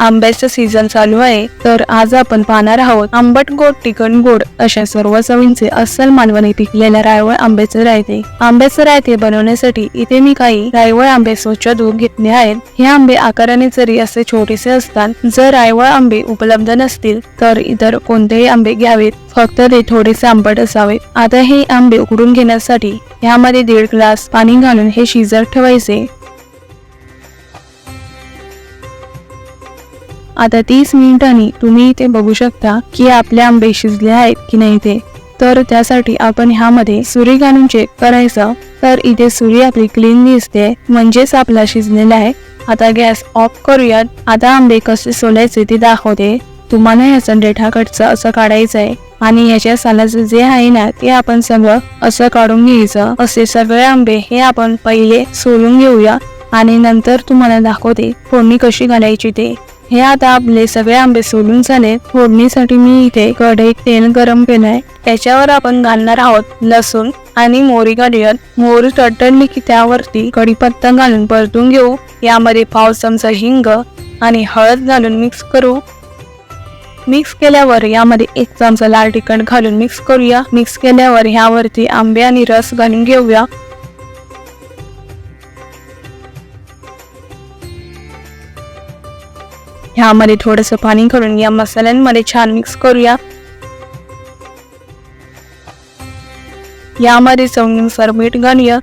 आंब्याचं सीझन चालू आहे तर आज आपण पाहणार आहोत आंबट गोड तिखट गोड अशा सर्व चवींचे अस्सल मानवाने पिकलेल्या रायवळ आंब्याचे रायते. आंब्याचे रायते बनवण्यासाठी इथे मी काही रायवळ आंबे स्वच्छ धूप घेतले आहेत. हे आंबे आकाराने जरी असे छोटेसे असतात जर रायवळ आंबे उपलब्ध नसतील तर इतर कोणतेही आंबे घ्यावेत. फक्त ते थोडेसे आंबट असावे. आता हे आंबे उकडून घेण्यासाठी यामध्ये दीड ग्लास पाणी घालून हे शिजत ठेवायचे. आता तीस मिनिटांनी तुम्ही इथे बघू शकता की आपले आंबे शिजले आहेत की नाही ते तर त्यासाठी आपण ह्यामध्ये सुरी घालून चेक करायचं. तर इथे सुरी आपली क्लीन दिसते म्हणजेच आपला शिजलेला आहे. आता गॅस ऑफ करूयात. आता आंबे कसे सोलायचे ते दाखवते. तुम्हाला याचं डेठाकडचं असं काढायचं आहे आणि याच्या सालाचं जे आहे ना ते आपण सगळं असं काढून घ्यायचं. असे सगळे आंबे हे आपण पहिले सोलून घेऊया. आणि नंतर तुम्हाला दाखवते फोडणी कशी घालायची ते. हे आता आपले सगळे आंबे सोलून झाले. फोडणीसाठी मी इथे कढईत तेल गरम केलंय. त्याच्यावर आपण घालणार आहोत लसूण आणि मोरी घालूयात. मोरी तडतडली की त्यावरती कढीपत्ता घालून परतून घेऊ. यामध्ये पाव चमचा हिंग आणि हळद घालून मिक्स करू. मिक्स केल्यावर यामध्ये एक चमचा लाल तिखट घालून मिक्स करूया. मिक्स केल्यावर ह्यावरती आंबे आणि रस घालून घेऊया. ह्यामध्ये थोडंसं पाणी घालून या मसाल्यांमध्ये छान मिक्स करूया. यामध्ये चवीनुसार मीठ घालूया.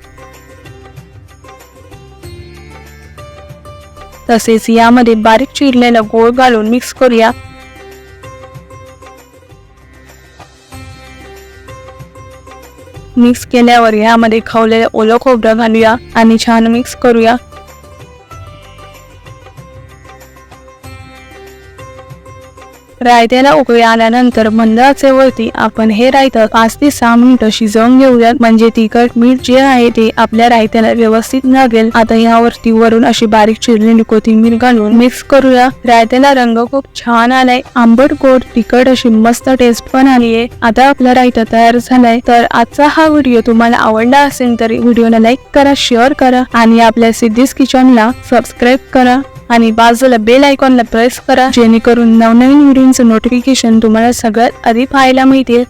तसेच यामध्ये बारीक चिरलेला गोळ घालून मिक्स करूया. मिक्स केल्यावर यामध्ये खवलेलं ओलं खोबरं घालूया आणि छान मिक्स करूया. रायत्याला उकळी आल्यानंतर मंद आचेवरती आपण हे रायतं पाच ते सहा मिनिटं शिजवून घेऊयात. म्हणजे तिखट मीठ जे आहे ते आपल्या रायत्याला व्यवस्थित लागेल. आता यावरती वरून अशी बारीक चिरलेली कोथिंबीर घालून मिक्स करूया. रायत्याला रंग खूप छान आलाय. आंबट गोड तिखट अशी मस्त टेस्ट पण आली आहे. आता आपला रायता तयार झालाय. तर आजचा हा व्हिडिओ तुम्हाला आवडला असेल तर व्हिडिओला लाईक करा शेअर करा आणि आपल्या सिद्धीस किचनला सबस्क्राईब करा. आणि बाजूला बेल आयकॉनला प्रेस करा जेणेकरून नवनवीन व्हिडिओचं नोटिफिकेशन तुम्हाला सगळ्यात आधी पाहायला मिळतील.